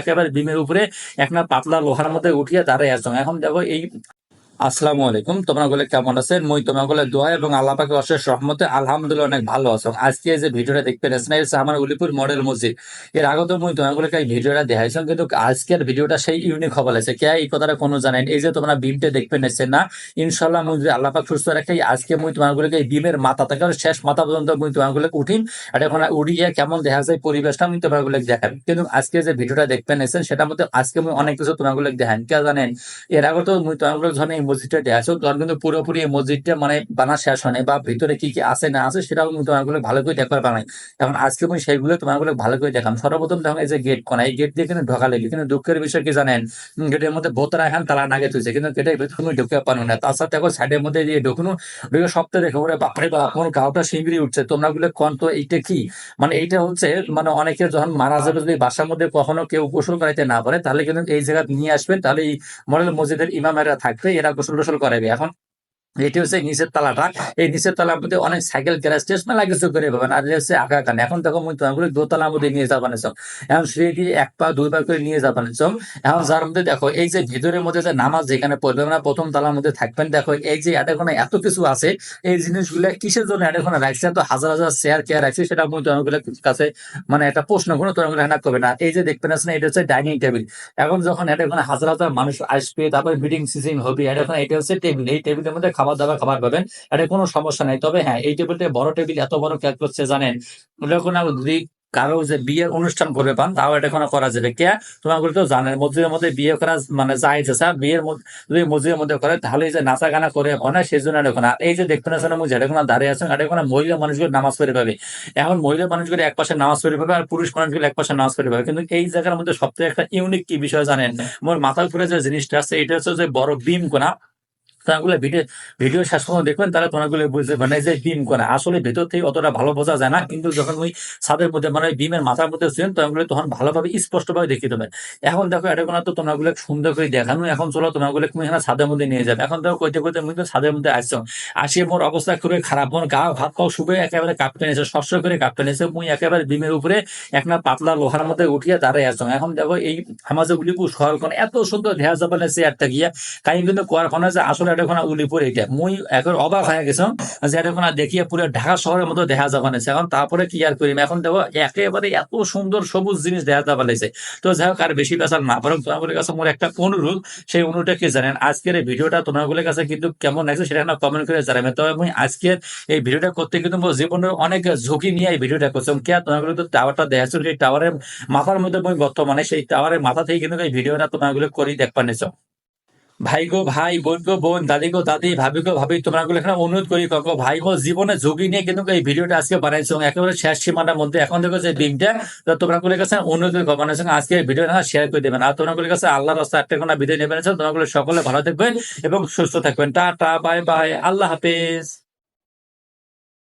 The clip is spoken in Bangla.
একেবারে বিমের উপরে একটা পাতলা লোহার মধ্যে উঠিয়ে আছো। এখন দেখো এই আসসালামু আলাইকুম। তোমরা গুলো কেমন আছেন? মই তোমরা গুলো দোয়া এবং আল্লাহ পাকে অশেষ রহমতে আলহামদুলিল্লাহ অনেক ভালো আছো। আজকে যে ভিডিওটা দেখতে পেরেছেন এটা আমার উলিপুর মডেল মসজিদ। এর আগে তো মই তোমার গুলোকে এই ভিডিওটা দেখাইছিলাম, কিন্তু আজকের ভিডিওটা সেই ইউনিক হবার লাগছে কে এই কথাটা কোনো জানেন? এই যে তোমরা বিমটা দেখতে নিচ্ছেন না ইনশাল্লাহ মুই যদি আল্লাহ পাক সুস্থ রাখে, আজকে মুই তোমার গুলোকে এই বিমের মাথা থেকে শেষ মাথা পর্যন্ত মুই তোমার গুলোকে উঠিম। আর এখন উড়িয়ে কেমন দেখা যায় পরিবেশটা আমি তোমার গুলোকে দেখাবি কিন্তু আজকে যে ভিডিওটা দেখতে নিচ্ছেন সেটার মধ্যে আজকে মুই অনেক কিছু তোমার গুলোকে দেখান কে জানেন? এর আগে তো মুই তোমারগুলো যখন মসজিদটা দেখাছো তখন কিন্তু পুরোপুরি এই মসজিদটা মানে বানা শেষ হয় বা ভিতরে কি কি আছে না আছে সেটাও মুই তোমার ভালো করে দেখবার পাই এখন আজকে মুই সেইগুলো তোমার ভালো করে দেখাম। সর্বপ্রথম দেখো এই যে গেট কোনা, এই গেট দিয়ে কিন্তু ঢোকা লেগে কিন্তু দুঃখের বিষয় কি জানেন? গেটের মধ্যে বোতরা এখন তালা নাগে তুলছে কিন্তু গেটের ভেতর তুমি ঢুকে পারো না। তাছাড়া দেখো সাইডের মধ্যে দিয়ে ঢুকুনো, ঢুকে সপ্তাহে দেখো, ওরে বাপরে বাপ আমার গাওটা শিঙ্গিরি উঠছে। তোমরা গুলো কোন তো, এইটা কি? মানে এইটা হচ্ছে মানে অনেকে যখন মারা যাবে যদি বাসার মধ্যে কখনো কেউ গোসল করাইতে না পারে, তাহলে কিন্তু এই জায়গা নিয়ে আসবেন। তাহলে এই মডেল মসজিদের ইমামেরা থাকবে। এরা গোসল টোসল করাবি এখন এটি হচ্ছে নিচের তালাটা। এই নিচের তালার মধ্যে অনেক সাইকেল গ্যারেজ টেস্ট মেলা কিছু করে পাবেন। আর হচ্ছে আঁকা কানে এখন দেখো মুই তোমাগুলো দোতলার মধ্যে নিয়ে যাবানে চম এখন দিয়ে এক পা, দুই পা করে নিয়ে যাবানে চম এখন যার মধ্যে দেখো, এই যে ভিতরের মধ্যে যে নামাজ যেখানে পড়বে না প্রথম তলার মধ্যে থাকবেন। দেখো, এই যে এটাখানে এত কিছু আছে, এই জিনিসগুলো কিসের জন্য এটাখানে রাখছে? তো হাজার হাজার চেয়ার কেয়ার রাখছে সেটা মুই তোমাগুলো কাছে মানে একটা প্রশ্ন কোনো তোমাগুলো হ্যাঁ করবে না। এই যে দেখবেন না এটা হচ্ছে ডাইনিং টেবিল এখন যখন এটা ওখানে হাজার হাজার মানুষ আসবে, তারপরে মিটিং সিজিং হবে এটা ওখানে এটা হচ্ছে টেবিল এই টেবিলের মধ্যে খাবার দাবার খাবার পাবেন এটা কোনো সমস্যা নাই। তবে হ্যাঁ এই টেবিলটা বড় টেবিল এত বড় ক্যাক করছে জানেন যখন যদি কারও যে বিয়ের অনুষ্ঠান করবে পান তাও এটা কোনো করা যাবে। কে? তোমার তো জানেন মসজিদের মধ্যে বিয়ে করা মানে যাইছে স্যার বিয়ের যদি মসজিদের মধ্যে করে তাহলে এই যে নাচা গানা করে হয় সেই জন্য এটা কোনো- আর এই যে দেখতে না মুই যেটা কোনো দাঁড়িয়ে আছেন এটা কোনো মহিলা মানুষগুলো নামাজ পড়ে পাবে। এখন মহিলা মানুষগুলো এক পাশে নামাজ পড়ে পাবে আর পুরুষ মানুষগুলো এক পাশে নামাজ পড়ে পাবে। কিন্তু এই জায়গার মধ্যে সবথেকে একটা ইউনিক কি বিষয় জানেন? মোর মাথার উপরে যে জিনিসটা আছে এটা হচ্ছে যে বড় বিম কোনা। তোমাগুলো ভিডিও ভিডিও শেষ পর্যন্ত দেখবেন, তাহলে তোমাগুলো বুঝতে পারবে যে বিম কোনা আসলে ভেতর থেকে অতটা ভালো বোঝা যায় না, কিন্তু যখন ওই ছাদের মধ্যে মানে বিমের মাথার মধ্যে ছিলেন তখন তখন ভালোভাবে স্পষ্টভাবে দেখিয়ে দেবেন। এখন দেখো, এটা কোনো তো তোমাগুলো সুন্দর করে দেখানো, এখন চলো তোমাগুলো তুমি এখানে ছাদের মধ্যে নিয়ে যাবে। এখন দেখো, কইতে কইতে মুই তো ছাদের মধ্যে আসছো। আসিয়ে মোর অবস্থা খুবই খারাপ, মোর গা, ভাত পাও শুবে একেবারে কাঁপতে নিয়েছে, শস্য করে কাঁপতে নিয়েছে। মুই একেবারে বিমের উপরে একটা পাতলা লোহার মধ্যে উঠিয়ে দাঁড়াই আছো। এখন দেখো, এই উলিপুর শহর কোন এত সুন্দর দেখা যাবে চেয়ারটা গিয়া কাই কিন্তু কারখানা যে আসলে কোনো উলিপুর এটা মুই এখন অবাক হয়ে গেছিলাম যে এটা দেখিয়ে পুরো ঢাকা শহরের মতো দেখা যাবে না এখন তারপরে কি আর করিম এখন দেখো একেবারে এত সুন্দর সবুজ জিনিস দেখা যাবে লাগছে। তো যাই হোক আর বেশি পেশাল না বরং তোমাদের কাছে মোর একটা অনুরোধ সেই অনুরোধটা কি জানেন আজকের এই ভিডিওটা তোমাদের কাছে কিন্তু কেমন লাগছে সেটা না কমেন্ট করে জানাবেন তবে আমি আজকের এই ভিডিওটা করতে কিন্তু মোর জীবনের অনেক ঝুঁকি নিয়ে এই ভিডিওটা করছিলাম কে তোমাগুলো তো টাওয়ারটা দেখাচ্ছ সেই টাওয়ারের মাথার মধ্যে বর্তমানে সেই টাওয়ারের মাথা থেকে কিন্তু এই ভিডিওটা তোমাগুলো করি দেখবার নিছ ভাই গো, ভাই, বোন গো, বোন, দাদি গো, দাদি, ভাবি গো, ভাবি, তোমরা গুলো এখানে অনুরোধ করি কাকো ভাই গো, জীবনে ঝুঁকি নিয়ে কিন্তু এই ভিডিওটা আজকে বানাইছো। একেবারে শেষ সীমানার মধ্যে। এখন দেখো যে ডিমটা তো তোমরা গুলো কাছে অনুরোধ করি বানাইছো আজকে ভিডিও না শেয়ার করে দেবেন। আর তোমরা গুলো কাছে আল্লাহ রাস্তা একটা কোনো বিদায় নেবেন তোমরা সকলে ভালো থাকবেন এবং সুস্থ থাকবেন। টাটা বাই বাই আল্লাহ হাফেজ।